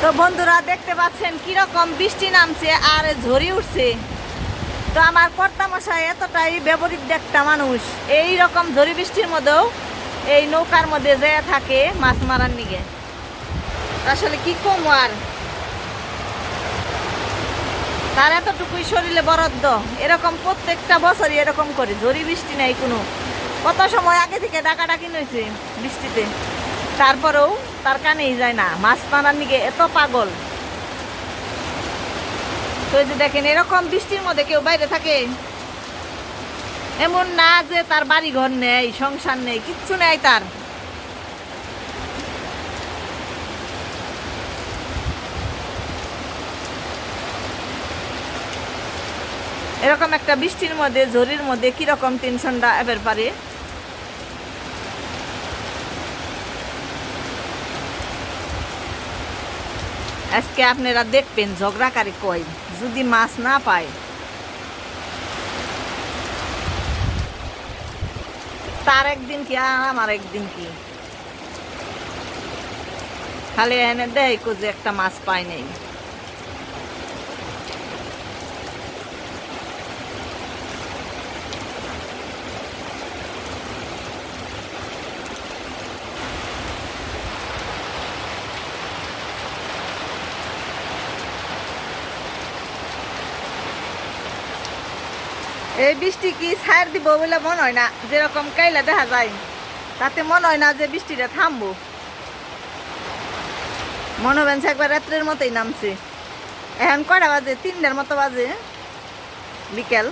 তো বন্ধুরা দেখতে পাচ্ছেন কীরকম বৃষ্টি নামছে আর ঝরি উঠছে। তো আমার কর্তামশাই এতটাই ব্যবহৃত একটা মানুষ। এই রকম ঝরি বৃষ্টির মধ্যেও এই নৌকার মধ্যে যে থাকে মাছ মারার নিগে। আসলে কি কম আর? তার এতটুকুই শরীরে বরাদ্দ। এরকম প্রত্যেকটা বছরই এরকম করে। ঝড়ি বৃষ্টি নাই কোনো। কত সময় আগে থেকে ডাকাডাকি নইছে বৃষ্টিতে। তারপরেও তার কানেই যায় না। মাছ মারার নিগে এত পাগল। তো যে দেখেন, এরকম বৃষ্টির মধ্যে কেউ বাইরে থাকে। এমন না যে তার বাড়ি ঘর নেই, সংসার নেই, কিচ্ছু নেই তার। এরকম একটা বৃষ্টির মধ্যে, ঝড়ির মধ্যে কীরকম টেনশনটা এবার পারে? আজকে আপনারা দেখবেন ঝগড়াকারী কই যদি মাছ না পায়। তার একদিন কি, আর আমার একদিন কি? খালি এনে দেয় যে একটা মাছ পায় নাই। এই বৃষ্টি কি ছাড় দিব বলে মনে হয় না? যেরকম কাইলা দেখা যায়। তাতে মনে হয় না যে বৃষ্টিটা থামবো। মনে হবেন একবার রাত্রের মতোই নামছে। এখন কয়টা বাজে? তিনটার মতো বাজে বিকেল।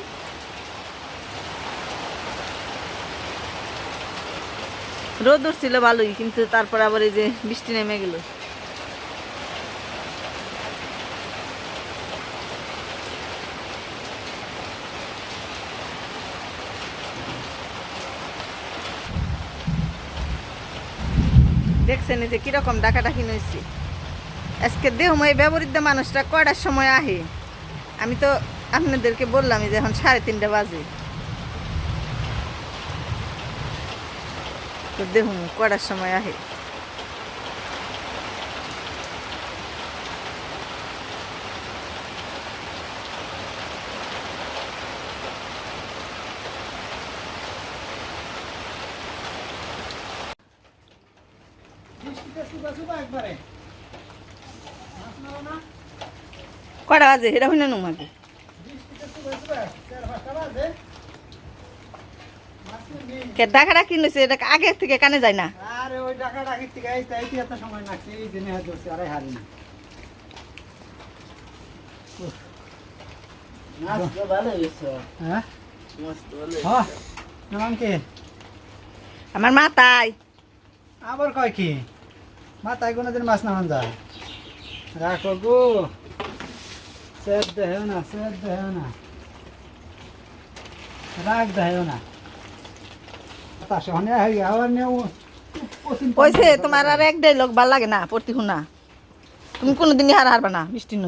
রোদ উঠছিল ভালোই, কিন্তু তারপর আবার এই যে বৃষ্টি নেমে গেল। দেখছেন যে কীরকম ডাকাডাকি নইছি? আজকে দেহময় ব্যবহৃত মানুষটা কয়টার সময় আহে? আমি তো আপনাদেরকে বললাম যে এখন সাড়ে তিনটা বাজে। তো দেখুন কয়টার সময় আহে বৃষ্টিতে শুকা শুকা একবারে মাছ মারো না কয়টা বাজে এটা হইনা নুমাকে আগে থেকে কানে যায় না। আরে ওই টাকা ডাকির থেকে এই তাই এত সময় লাগছে এই জন্য হয়তো আরে হারি না। মাছ ভালো হয়েছে। হ্যাঁ? মাছ ভালো হ্যাঁ। নাম কি? আমার মা তাই। আবার কয় কি? মাথায় কোনোদিন মাছ নামান যায় রাখো গো। সেদ দেহেও না সেদ দেহেও না। রাগ দেহেও না তার সঙ্গে হয়ে আবার নেও তোমার আর এক ডাইলগ ভালো লাগে না পড়তি শুনা তুমি কোনোদিনই হার হারবা না নদী বৃষ্টির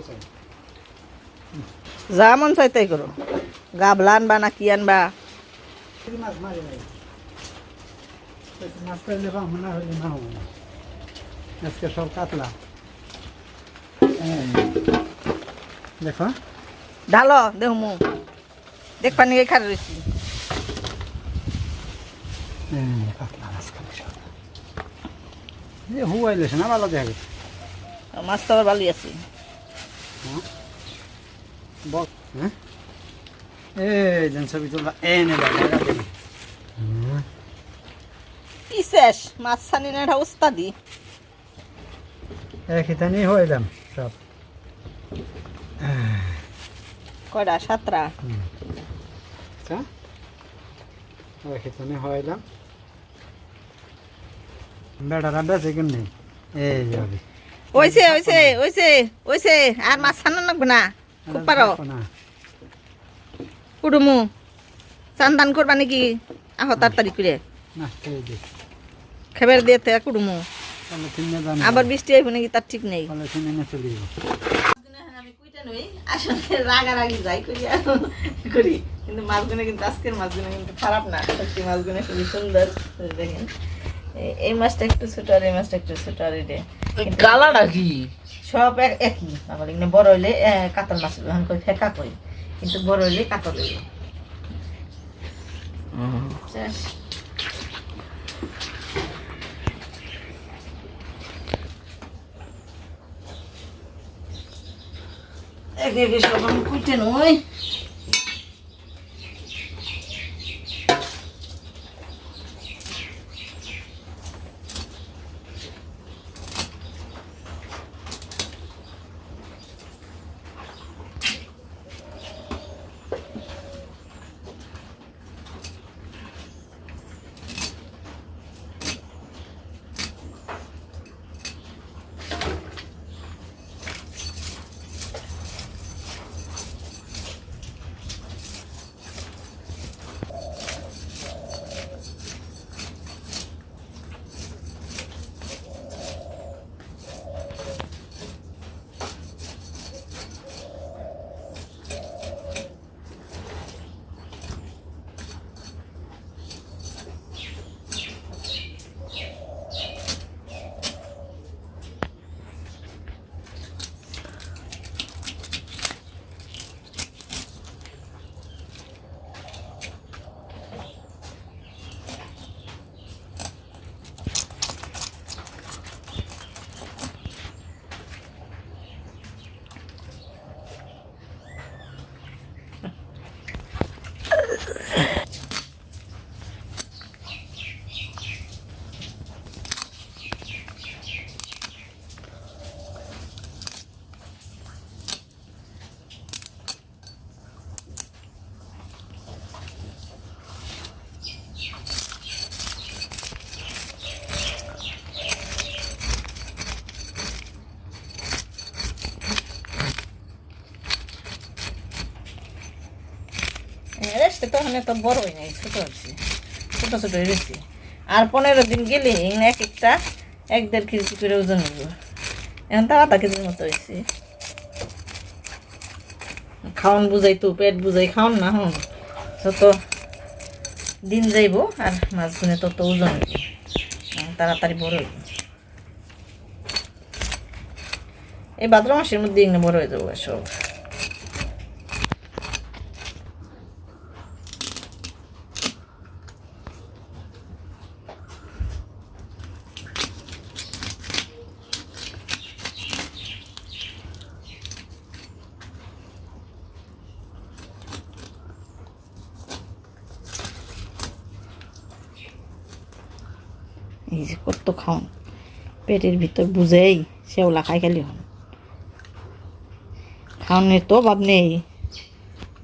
স্যার যা মন চাই তাই করো। গাবলা আনবা না কি আনবা? মাছ মারি মাছ পেলে না হলে না হব না আজকে সব কাতলা। দেখো। ঢালো দেহ মু। দেখবা নিয়ে খারে রয়েছি কাতলা মাছ খাবে সব। হুয়াইলে না ভালো দেখে মাছ তো আবার ভালোই আছে। বক হ্যাঁ? এই যেন ছবি তোলা। এনে কি শেষ? মাছ ছানি না এটা উস্তাদি। এখানে হয়ে যাম সব। কয়টা? সাতটা? আচ্ছা। বেঁচে কেমনি? এই যাবি আর মাছ ছানা লাগবে না? খুব পারো? না। কুটুমু চান্দান করবা নাকি? আহ তাড়াতাড়ি করে। খেবের দিয়ে তে আবার বৃষ্টি আইব নাকি তার ঠিক নেই? তাহলে কিনে নিয়ে চলে যাব আমি কুইটা নই আসলে রাগারাগি যাই করি করি। কিন্তু মাছগুলো কিন্তু আজকের মাছগুলো কিন্তু খারাপ না সত্যি মাছগুলো খুবই সুন্দর দেখেন। এই- এই মাছটা একটু ছোট আর এই মাছটা একটু ছোট আর এটা কালাটা কি? সব এক- একই আমার এখানে বড় হইলে কাতল মাছ এখন কই ফেকা কই? কিন্তু বড় হইলে কাতল হইল। শেষ। একে একে সব আমি কুইটে নই রেস্টে তো ওখানে তো বড় নাই ছোট হচ্ছে ছোট ছোট হয়েছে আর পনেরো দিন গেলে এক একটা, এক দেড় কেজি করে ওজন হইব। এখন তো আধা কেজির মতো হয়েছে। খাওয়ান বুঝাই তো, পেট বুঝাই খাওয়ান না হন যত দিন যাইব, আর মাছগুলো তত ওজন তাড়াতাড়ি বড় হইব। এই ভাদ্র মাসের মধ্যে বড় হয়ে যাব সব এই কত খাওন। পেটের ভিতর বুঝেই সেওলা খাই খালি হন। খাওয়ানোর তো অভাব নেই।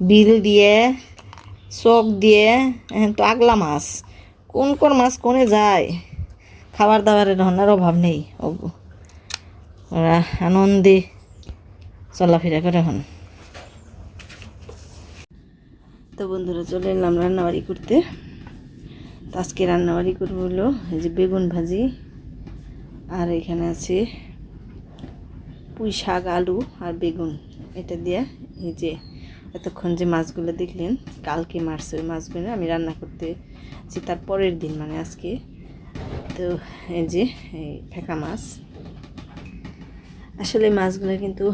বিল দিয়ে চক দিয়ে এখন তো আগলা মাছ। কোন কোন মাছ কোনে যায়? খাবার দাবারের ধরনের অভাব নেই। ওরা আনন্দে চলাফেরা করে হন। তো বন্ধুরা চলে এলাম রান্নাবাড়ি করতে। আজকে রান্নাবাড়ি করব হলো এই যে বেগুন ভাজি, আর এখানে আছে পুঁই শাক, আলু আর বেগুন। এটা দিয়ে এই যে এতক্ষণ যে মাছগুলো দেখলেন, কালকে মারছে ওই মাছগুলো আমি রান্না করতে আছি, তার পরের দিন মানে আজকে। তো এই যে এই ফেঁকা মাছ। আসলে মাছগুলো কিন্তু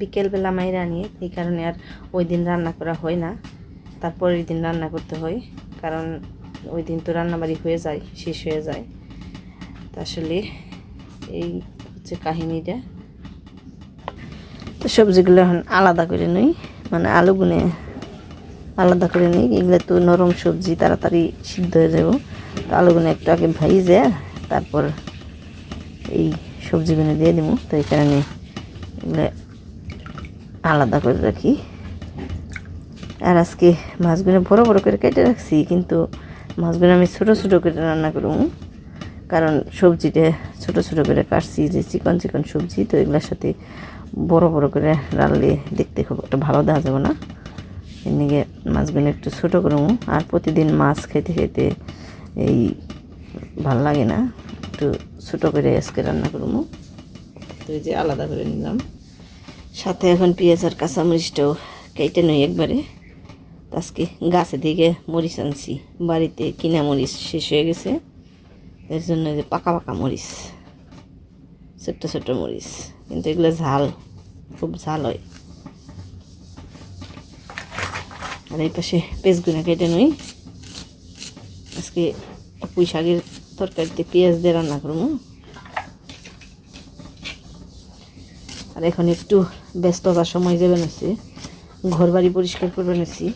বিকেলবেলা মাইরা নিয়ে এই কারণে আর ওই দিন রান্না করা হয় না তারপরের দিন রান্না করতে হয়, কারণ ওই দিন তো রান্নাবাড়ি হয়ে যায়, শেষ হয়ে যায়। তা আসলে এই হচ্ছে কাহিনীটা। তো সবজিগুলো এখন আলাদা করে নিই মানে আলুগুনে আলাদা করে নিই, এগুলো তো নরম সবজি, তাড়াতাড়ি সিদ্ধ হয়ে যাব। তো আলুগুলো একটু আগে ভাইজে, তারপর এই সবজিগুলো দিয়ে দিব। তো এই কারণে এগুলো আলাদা করে রাখি। আর আজকে মাছগুলো বড় বড় করে কেটে রাখছি, কিন্তু মাছগুলো আমি ছোটো ছোটো করে রান্না করব। কারণ সবজিটা ছোটো ছোটো করে কাটছি, যে চিকন চিকন সবজি, তো এগুলোর সাথে বড় বড় করে রানলে দেখতে খুব একটা ভালো দেওয়া যাবে না। এদিকে মাছগুলো একটু ছোটো করব। আর প্রতিদিন মাছ খেতে খেতে এই ভালো লাগে না, একটু ছোটো করে আজকে রান্না করব। তো এই যে আলাদা করে নিলাম। সাথে এখন পেঁয়াজ আর কাঁচামরিচটাও কেটে নই একবারে। আজকে গাছে থেকে মরিচ আনছি। বাড়িতে কিনা মরিচ শেষ হয়ে গেছে। এর জন্য যে পাকা পাকা মরিচ, ছোট্ট ছোট্ট মরিচ। কিন্তু এগুলো ঝাল, খুব ঝাল হয়। আর এই পাশে পেঁচগুনা কেটে নই। আজকে পুঁই শাকের তরকারিতে পেঁয়াজ দিয়ে রান্না করব। আর এখন একটু ব্যস্ততার সময় যাবেন আছে ঘর বাড়ি পরিষ্কার করবেন আছি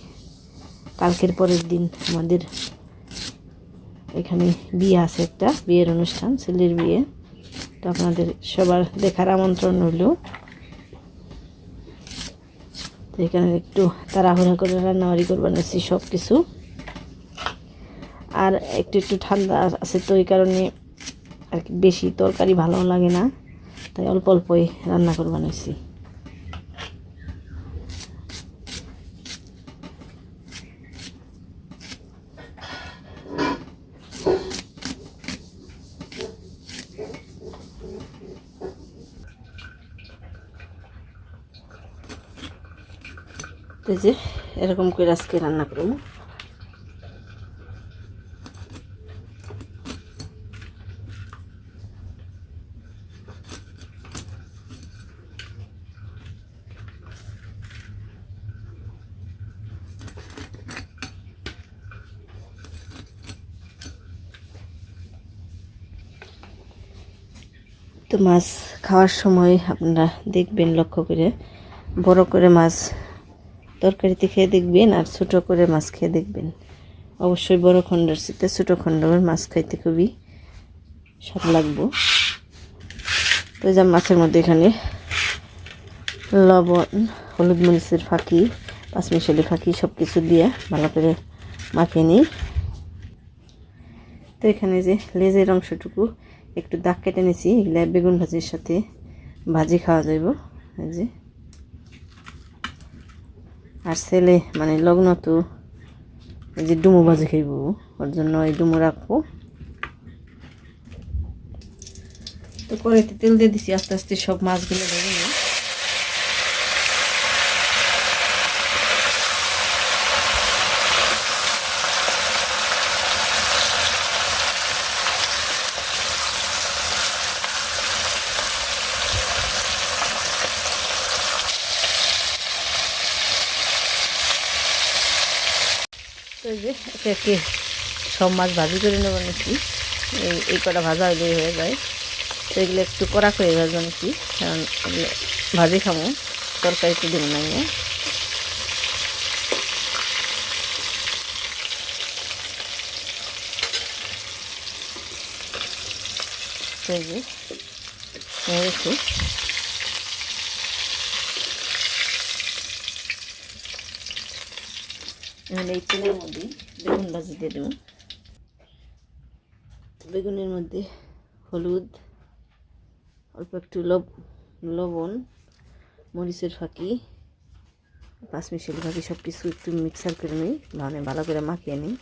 কালকের পরের দিন আমাদের এখানে বিয়ে আছে একটা, বিয়ের অনুষ্ঠান, ছেলের বিয়ে। তো আপনাদের সবার দেখার আমন্ত্রণ রইল। তো এখানে একটু তাড়াহুড়া করে রান্নাবাড়ি করবেন আছি সব কিছু আর একটু একটু ঠান্ডা আছে তো এই কারণে আর বেশি তরকারি ভালো লাগে না, তাই অল্প অল্পই রান্না করে বানাইছি যে, এরকম করে আজকে রান্না করব। তো মাছ খাওয়ার সময় আপনারা দেখবেন লক্ষ্য করে বড় করে মাছ তরকারিতে খেয়ে দেখবেন আর ছোটো করে মাছ খেয়ে দেখবেন। অবশ্যই বড় খণ্ডের সাথে ছোটো খণ্ডের মাছ খাইতে খুবই স্বাদ লাগবো। তো যা মাছের মধ্যে এখানে লবণ, হলুদ মরিচের ফাঁকি পাঁচমিশালি ফাঁকি সব কিছু দিয়ে ভালো করে মাখিয়ে নিই। তো এখানে যে লেজের অংশটুকু একটু দাগ কেটে নিয়েছি, এগুলা বেগুন ভাজির সাথে ভাজি খাওয়া যাইব। এই যে আর ছেলে মানে লগ্ন তো এই যে ডুমু ভাজি খাইব, ওর জন্য এই ডুমু রাখব। তো করে তেল দিয়ে দিছি, আস্তে আস্তে সব মাছগুলো ভেঙে নিই তো এই যে, একে সব মাছ ভাজি করে নেব নাকি? এই এই কটা ভাজা হইলেই হয়ে যায়। তো এগুলো একটু কড়া করে ভাজবো নাকি? কারণ ভাজি খামো তরকারিতে দেবো না এই যে হয়ে গেছে এখন এই তেলের মধ্যে বেগুন ভাজি দিয়ে দেবো। বেগুনের মধ্যে হলুদ, অল্প একটু লব, লবণ, মরিচের ফাঁকি, পাঁচমিশালি ফাঁকি সব কিছু একটু মিক্সার করে নিই মানে ভালো করে মাখিয়ে নিই।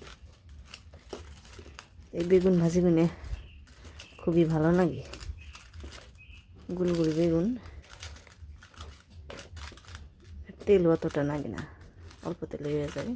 এই বেগুন ভাজিগুনে খুবই ভালো লাগে। গুলগুলি বেগুন। তেল অতটা লাগে না, অল্প তেলে হয়ে যায়।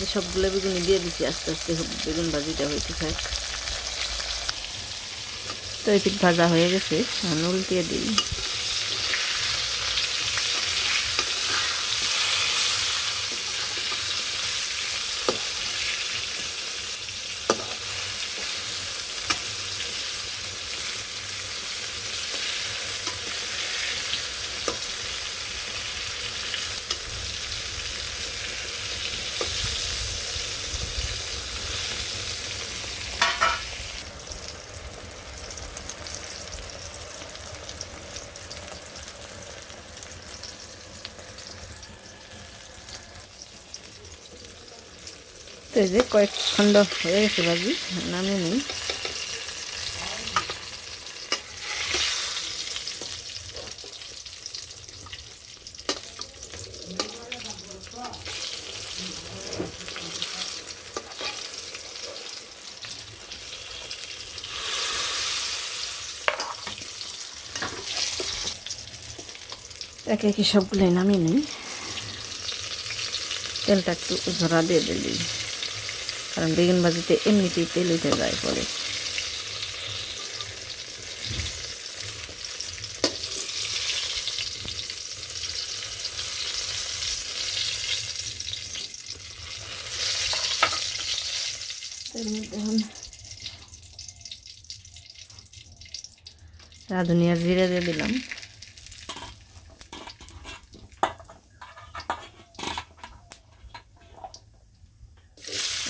যে সবগুলো বেগুনি দিয়ে দিচ্ছি আস্তে আস্তে বেগুন ভাজিটা হয়েছে থাক। তো এটি ভাজা হয়ে গেছে উল্টিয়ে দিই। তো এই যে কয়েক খন্ড হয়ে গেছে ভাজি, নামিয়ে নিই। একে একে সবগুলোই নামিয়ে নিই। তেলটা একটু ঝরা দিয়ে দিলি। কারণ বেগুন ভাজিতে এমনিতেই তেল উঠে যায় পরে। এখন জিরে দিয়ে দিলাম।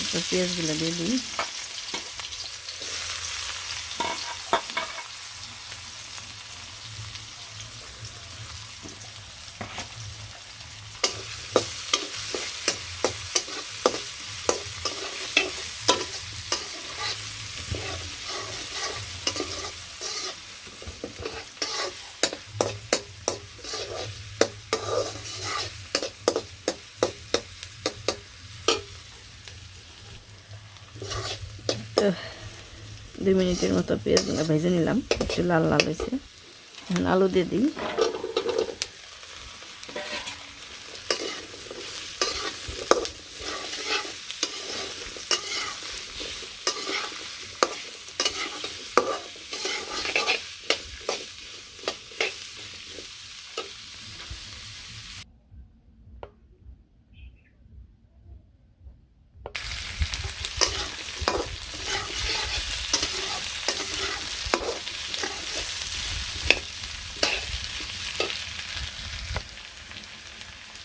তারপর পেঁয়াজগুলো দিয়ে দিই তো দুই মিনিটের মতো পেঁয়াজ ভেজে নিলাম একটু লাল লাল হয়েছে। এখন আলু দিয়ে দিই।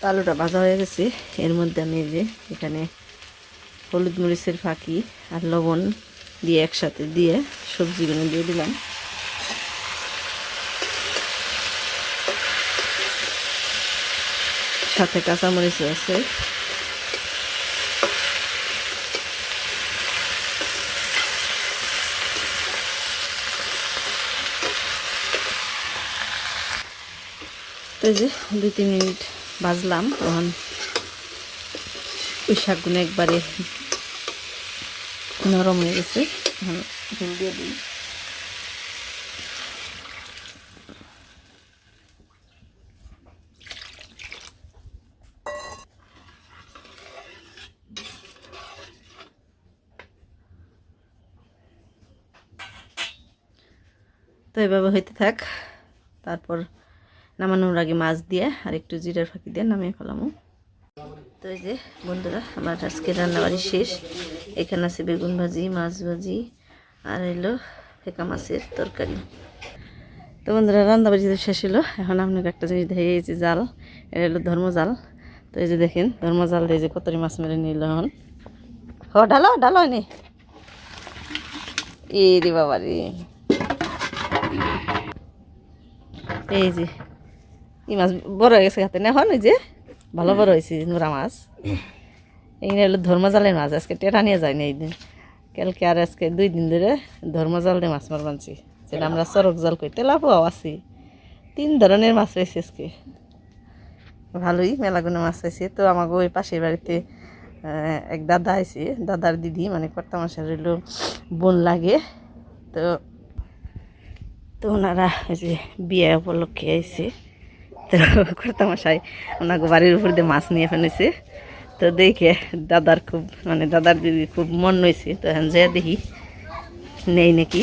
আলুটা ভাজা হয়ে গেছে। এর মধ্যে আমি যে এখানে হলুদ মরিচের ফাঁকি আর লবণ দিয়ে একসাথে দিয়ে সবজিগুলো দিয়ে দিলাম। সাথে কাঁচামরিচ আছে। তো যে দুই, তিন মিনিট ভাজলাম তখন ওই শাকগুলো একবারে নরম হয়ে গেছে। তো এভাবে হইতে থাক। তারপর নামানোর আগে মাছ দিয়ে আর একটু জিরার ফাঁকি দিয়ে নামিয়ে ফেলামো। তো এই যে বন্ধুরা, আমার আজকে রান্নাবাড়ি শেষ। এখানে আছে বেগুন ভাজি, মাছ ভাজি, আর এলো ফেকা মাছের তরকারি। তো বন্ধুরা, রান্নাবাড়ি তো শেষ হলো, এখন আপনাকে একটা জিনিস দেখে গেছি জাল, এটা হলো ধর্মজাল তো এই যে দেখেন ধর্মজাল দিয়ে যে কতরি মাছ মেরে নিল এখন। হ, ঢালো ঢালো নি এই রে বাবা রে এই যে এই মাছ বড় হয়ে গেছে হাতে না এখন যে ভালো বড় হয়েছে নোরা মাছ। এইখানে হলো ধর্মজালের মাছ, আজকে টেটা নিয়ে যায়নি এই দিন। কালকে আর আজকে দুই দিন ধরে ধর্মজাল দিয়ে মাছ মার বানছি যেটা আমরা চরক জাল কই তেলাপোয়াও আছি। তিন ধরনের মাছ রয়েছে আজকে। ভালোই মেলাগুলো মাছ হয়েছে। তো আমাকে ওই পাশের বাড়িতে এক দাদা আছে দাদার দিদি মানে কর্তা মাসের হইল বোন লাগে। তো তো ওনারা ওই যে বিয়ে উপলক্ষে আইছে। তো কর্তামশাই ওনাকে বাড়ির উপর দিয়ে মাছ নিয়ে ফেলেছে। তো দেখে দাদার খুব মানে দাদার দিদি খুব মন হয়েছে তো এখন যে দেখি নেই নাকি।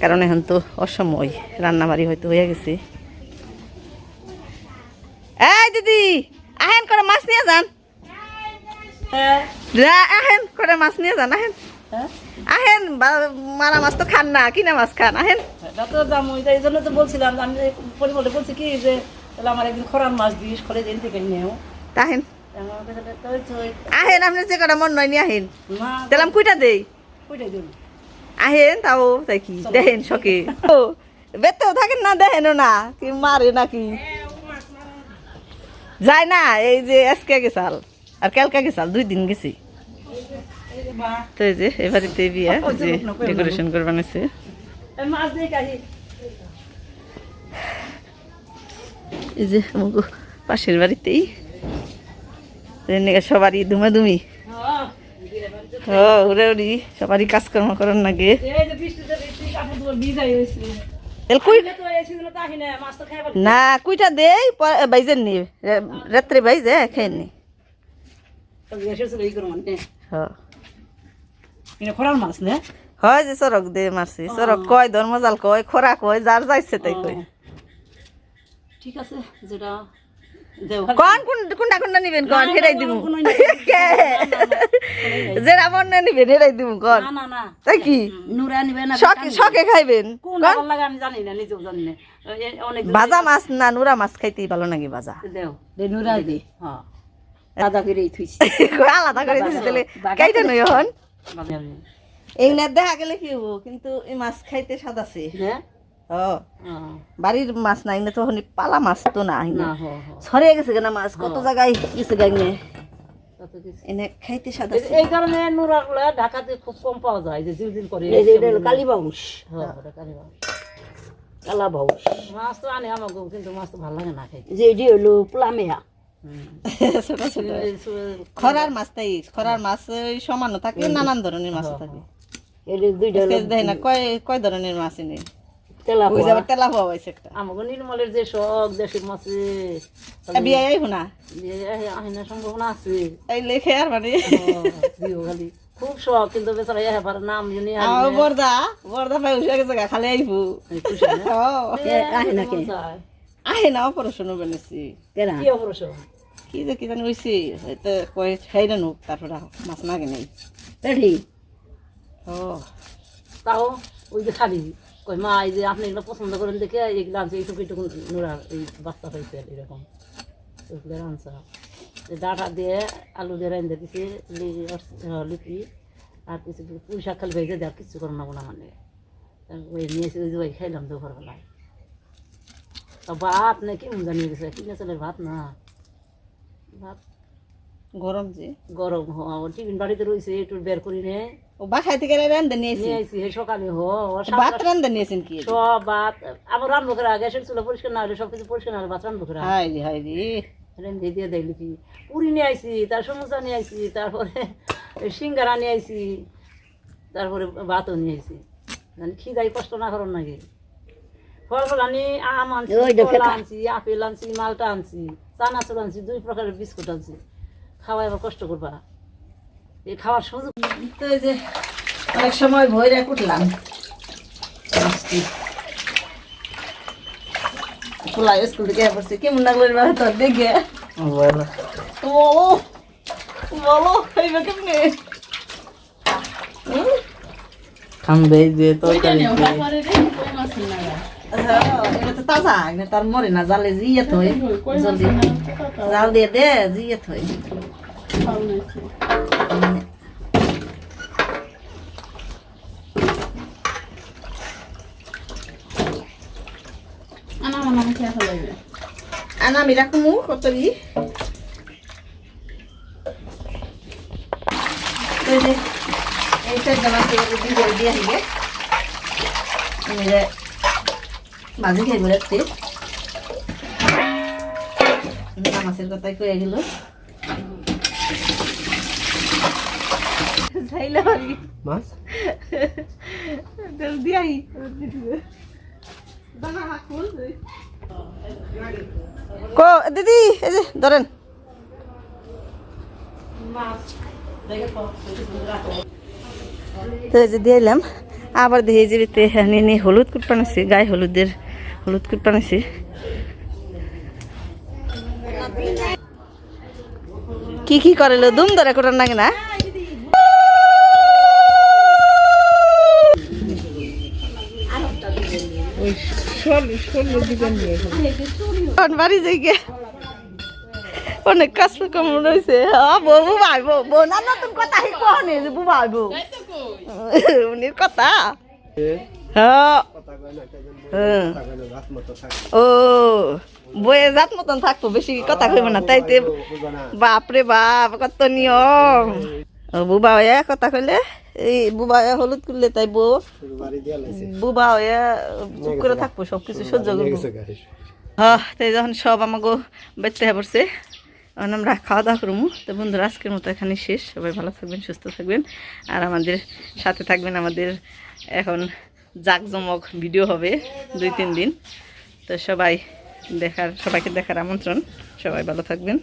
কারণ এখন তো অসময় রান্নাবাড়ি হয়তো হয়ে গেছে। এই দিদি আহেন করে মাছ নিয়ে যান। যা, আহেন করে মাছ নিয়ে যান আহেন। আহেন বা- মারা মাছ তো খান না কিনা মাছ খান আহেন। তো দাম এই জন্য তো বলছিলাম আমি পরিমলে বলছি কি যে তাহলে আমার একদিন খরান মাছ দিস খরে দিন থেকে নিয়েও। তাহেন। আহেন আপনার যে কটা মন নয় নি আহেন। দিলাম কুইটা দেই? ওইটাই দিন আহেন তাও তাই কি? দেখেন শখে। ও বেতেও থাকেন না দেখেনও না কি মারে নাকি? যায় না এই যে আজকে গেছাল আর কালকে গেছাল দুই দিন গেছি। তো এই যে বিয়ে যে ডেকোরেশন করে বানাইছে। এই যে আমাকে পাশের বাড়িতেই। সবারই দুমাদুমি ও উড়ে উড়ি সবারই কাজকর্ম করার আহি না কুইটা দেই প- বাইজেন নি রাত্রে বাইজে খেয়ে নি। হ্যাঁ খরার মাছ না? হয় যে চরক দে মারছি চরক কয় ধর্মজাল কয় খোরা কয় যার যাইছে তাই কয়। ঠিক আছে যেটা কোন কোন কোনটা কোনটা নিবেন কোন হেরাই। কে? যেটা মন না নিবেন। হেরাই দিমু কোন। না না না। তাই কি? নুরা নিবে না শখে শখে খাইবেন। কোন কোন? ভালো লাগে আমি জানি না নিজেও জানি না। অনেক ভাজা মাছ না নুরা মাছ খাইতেই ভালো নাকি ভাজা দেও। দে নুরা দে। হ্যাঁ দাদা করে থুইছি আলাদা করে দিছি তাহলে কাইটা নই হন এই না দেখা গেলে কি হব কিন্তু এই মাছ খাইতে স্বাদ আছে। হ্যাঁ? ও বাড়ির মাছ নাই না তো পালা মাছ তো না। না ছড়িয়ে গেছে কেনা মাছ কত জায়গায় গেছে গাইনে? এনে খাইতে স্বাদ আছে। এই কারণে নুরাগুলো ঢাকাতে খুব কম পাওয়া যায় যে জিলজিল করে। কালী বাউস হ্যাঁ ওটা কালী বাউস কালা বাউস মাছ তো আনে আমাকে কিন্তু মাছ তো ভালো লাগে না খাইতে। যে এটি হলো প্লামেয়া। ছোট ছোট খরার মাছ তাই খরার মাছ ওই সমানও থাকে নানান ধরনের মাছ থাকে। আজকে দেখি না কয় কয় ধরনের মাছ এনে? তেলা ওই যাবার তেলা হওয়া হয়েছে একটা। আমাকে নির্মলের যে শখ দেশের মাছে। বিয়ে আইব না? আহিনা সম্ভাবনা আছে। এই লেখে আর মানে। খালি। খুব শখ কিন্তু বেচারা ইয়া নাম জানি আর আমার বর্দা বর্দা ভাই উঠে গেছে খালি আইব। না? আহে। আহে না অপারেশন বেনেছি কি অপারেশন? কি যে কি জানি হয়েছে হয়তো কয় খাইলে নুক তারপরে মাছ না কিনে। পেটি ও তাও ওই যে খালি কই মা এই যে আপনি এগুলো পছন্দ করেন দেখে এগুলো আনছে এইটুকু এইটুকু নোরা এই বাচ্চা হয়েছে এরকম। ওইগুলো আনছে। ডাটা দিয়ে আলু দিয়ে রেঁধে দিছি লি- আহ, লিপি আর কিছু পুঁই শাক খালি ভেজে দেওয়ার কিছু করে নেব না মানে। ওই নিয়েছি ওই যে ওই খাইলাম দুপুরবেলায়। তা ভাত নাকি মজা নিয়ে গেছে কি চালের ভাত না। ভাত। গরম যে। গরম হওয়া টিফিন বাড়িতে রয়েছে একটু বের করি নে। ও বাসায় থেকে রান্ধে নিয়েছি নিয়ে আইছি হে সকালে হ ভাত রান্ধে নিয়েছেন কি সব ভাত আবার রান্না করে আগে এসে চুলা পরিষ্কার না হলে সব কিছু পরিষ্কার না হলে ভাত রান্না করে হাই রে হাই রে। দিয়ে দেয় লিপি। পুরি নিয়ে আইছি তার সমোসা নিয়ে আইছি তারপরে সিঙ্গারা নিয়ে আইছি তারপরে ভাতও নিয়ে আইছি। জানি খিদাই কষ্ট না করার নাকি। ফল ফল আনি আম আনছি আনছি আপেল আনছি মালটা আনছি। চানাচুর আনছি দুই প্রকারের বিস্কুট আনছি। খাওয়া এবার কষ্ট করবা। এই খাওয়ার সুযোগ তো এই যে অনেক সময় ভৈরা কুটলাম। মাছটি খোলা স্কুল থেকে পড়ছে কেমন লাগল এবার তোর দেখে? ও বলো খাইবে কেমনে? হুম? খামবে যে তরকারি তো তাজা এটা তার মরে না জালে জিয়ে থই জলদি জাল দিয়ে দে জিয়ে থই আনা আমি রাখমু কতরি এই যে এই সাইডটা মাছ দিয়ে দিয়ে দিয়ে আহিবে এবারে মাঝে খাইব রাখতে মাছের কথাই কয়ে গেল। মাছ? দিয়াই। কো দিদি এই যে ধরেন। তো এই যে দিয়ে এলাম। আবার দিয়ে যে নিয়ে হলুদ কুট বানাইছি গায়ে হলুদের হলুদ কুট বানাইছি। কি কি করে লো? দুম ধরে কোটার নাকি না? বাড়ি যাই গে অনেক কষ্ট কম রয়েছে। বউ ভাইব বউ না নতুন কথা হি কহনে যে বউ ভাইব উনির কথা? হ্যাঁ। ও বইয়ে জাত মতন থাকব বেশি কথা কইব না তাইতে বাপরে বাপ কত নিয়ম। ও বুবা হয়ে কথা কইলে এই বুবা হয়ে হলুদ করলে তাই বউ। বুবা হয়ে চুপ করে থাকব সব কিছু সহ্য করব। হ্যাঁ তাই যখন সব আমাকে বেচতে পড়ছে এখন আমরা খাওয়া দাওয়া করব। তো বন্ধুরা আজকের মতো এখানে শেষ। সবাই ভালো থাকবেন সুস্থ থাকবেন। আর আমাদের সাথে থাকবেন আমাদের এখন জাঁকজমক ভিডিও হবে দুই, তিন দিন। তো সবাই দেখার, সবাইকে দেখার আমন্ত্রণ। সবাই ভালো থাকবেন।